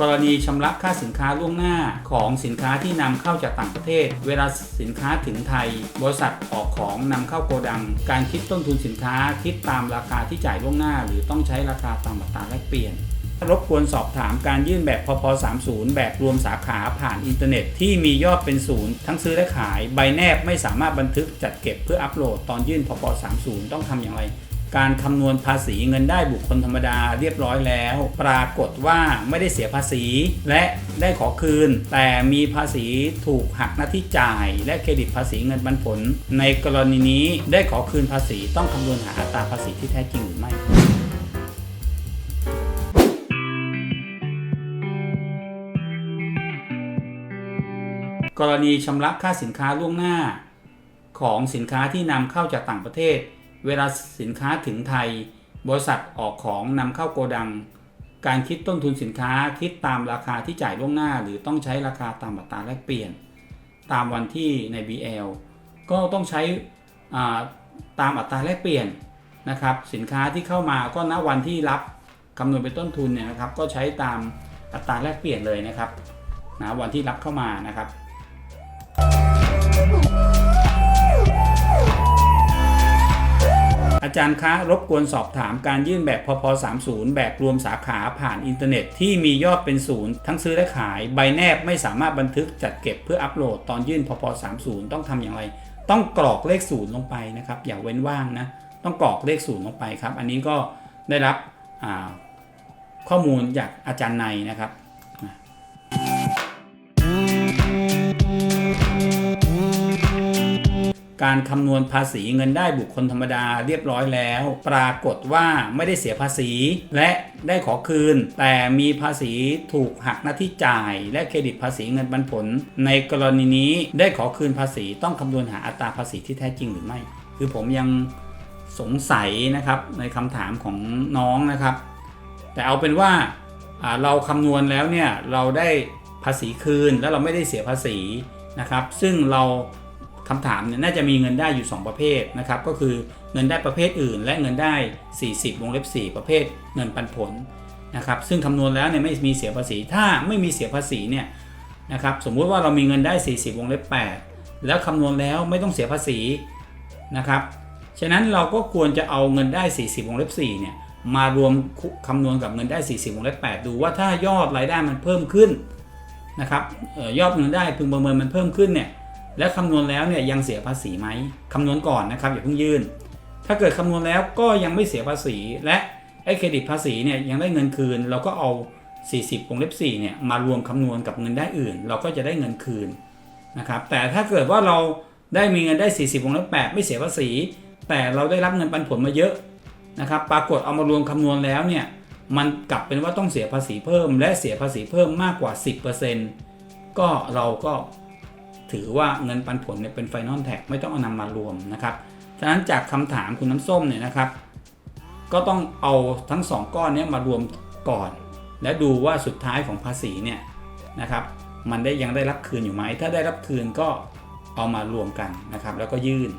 กรณีชำระค่าสินค้าล่วงหน้าของสินค้าที่นำเข้าจากต่างประเทศ เวลาสินค้าถึงไทย บริษัทออกของนำเข้าโกดัง การคิดต้นทุนสินค้าคิดตามราคาที่จ่ายล่วงหน้า หรือต้องใช้ราคาตามอัตราแลกเปลี่ยนรบกวนสอบถามการยื่นแบบพพ30 แบบรวมสาขาผ่านอินเทอร์เน็ต ที่มียอดเป็นศูนย์ทั้งซื้อและขาย ใบแนบไม่สามารถบันทึกจัดเก็บเพื่ออัปโหลดตอนยื่นพพ30 ต้องทำอย่างไร การคำนวณภาษีเงินได้บุคคลธรรมดาเรียบร้อยแล้ว ปรากฏว่าไม่ได้เสียภาษี และได้ขอคืน แต่มีภาษีถูกหักหน้าที่จ่าย และเครดิตภาษีเงินปันผล ในกรณีนี้ได้ขอคืนภาษีต้องคำนวณหาอัตราภาษีที่แท้จริงหรือไม่กรณีชำระค่าสินค้าล่วงหน้า ของสินค้าที่นำเข้าจากต่างประเทศ เวลาสินค้าถึงไทย บริษัทออกของนำเข้าโกดัง การคิดต้นทุนสินค้าคิดตามราคาที่จ่ายล่วงหน้า หรือต้องใช้ราคาตามอัตราแลกเปลี่ยน ตามวันที่ใน BL ก็ต้องใช้ตามอัตราแลกเปลี่ยนนะครับสินค้าที่เข้ามาก็ณวันที่รับคำนวณเป็นต้นทุนเนี่ยนะครับก็ใช้ตามอัตราแลกเปลี่ยนเลยนะครับนะวันที่รับเข้ามานะครับ อาจารย์คะรบกวนสอบถามการยื่นแบบพพ30 แบบรวมสาขาผ่านอินเทอร์เน็ต ที่มียอดเป็นศูนย์ทั้งซื้อและขาย ใบแนบไม่สามารถบันทึกจัดเก็บเพื่ออัปโหลดตอนยื่นพพ30 ต้องทำอย่างไร ต้องกรอกเลขศูนย์ลงไปนะครับอย่าเว้นว่างนะต้องกรอกเลขศูนย์ลงไปครับ อันนี้ก็ได้รับข้อมูลจากอาจารย์ในนะครับ การคำนวณภาษีเงินได้บุคคลธรรมดาเรียบร้อยแล้ว ปรากฏว่าไม่ได้เสียภาษี และได้ขอคืน แต่มีภาษีถูกหักหน้าที่จ่าย และเครดิตภาษีเงินปันผล ในกรณีนี้ได้ขอคืนภาษีต้องคำนวณหาอัตราภาษีที่แท้จริงหรือไม่ คือผมยังสงสัยนะครับในคำถามของน้องนะครับ แต่เอาเป็นว่าเราคำนวณแล้วเนี่ยเราได้ภาษีคืนแล้วเราไม่ได้เสียภาษีนะครับ ซึ่งเรา คำถามเนี่ยน่าจะมีเงินได้อยู่ 2 ประเภทนะครับก็คือเงินได้ประเภทอื่น และเงินได้ 40 วงเล็บ 4 ประเภทเงินปันผลนะครับซึ่งคำนวณแล้วเนี่ยไม่มีเสียภาษี ถ้าไม่มีเสียภาษีเนี่ยนะครับสมมุติว่าเรามีเงินได้ 40 วงเล็บ 8 แล้วคำนวณแล้วไม่ต้องเสียภาษีนะครับฉะนั้นเราก็ควรจะเอาเงินได้ 40 วงเล็บ 4 เนี่ยมารวมคำนวณกับเงินได้ 40 วงเล็บ 8 ดูว่าถ้ายอดรายได้มันเพิ่มขึ้นนะครับออยอดเงินได้พึงประเมินมันเพิ่มขึ้นเนี่ย แล้วคำนวณแล้วเนี่ยยังเสียภาษีไหมคำนวณก่อนนะครับอย่าเพิ่งยื่น ถ้าเกิดคำนวณแล้วก็ยังไม่เสียภาษี และไอ้เครดิตภาษีเนี่ยยังได้เงินคืน เราก็เอา 40วงเล็บ4เนี่ยมารวมคำนวณกับเงินได้อื่น เราก็จะได้เงินคืนนะครับแต่ถ้าเกิดว่าเราได้มีเงินได้ 40วงเล็บ8ไม่เสียภาษี แต่เราได้รับเงินปันผลมาเยอะนะครับปรากฏเอามารวมคำนวณแล้วเนี่ยมันกลับเป็นว่าต้องเสียภาษีเพิ่ม และเสียภาษีเพิ่มมากกว่า 10%ก็เราก็ ถือว่าเงินปันผลเนี่ยเป็นไฟนอลแท็กไม่ต้องเอานำมารวมนะครับฉะนั้นจากคำถามคุณน้ำส้มเนี่ยนะครับ ก็ต้องเอาทั้ง 2 ก้อนนี้มารวมก่อน และดูว่าสุดท้ายของภาษีเนี่ยนะครับ มันได้ยังได้รับคืนอยู่ไหม ถ้าได้รับคืนก็เอามารวมกันนะครับ แล้วก็ยื่น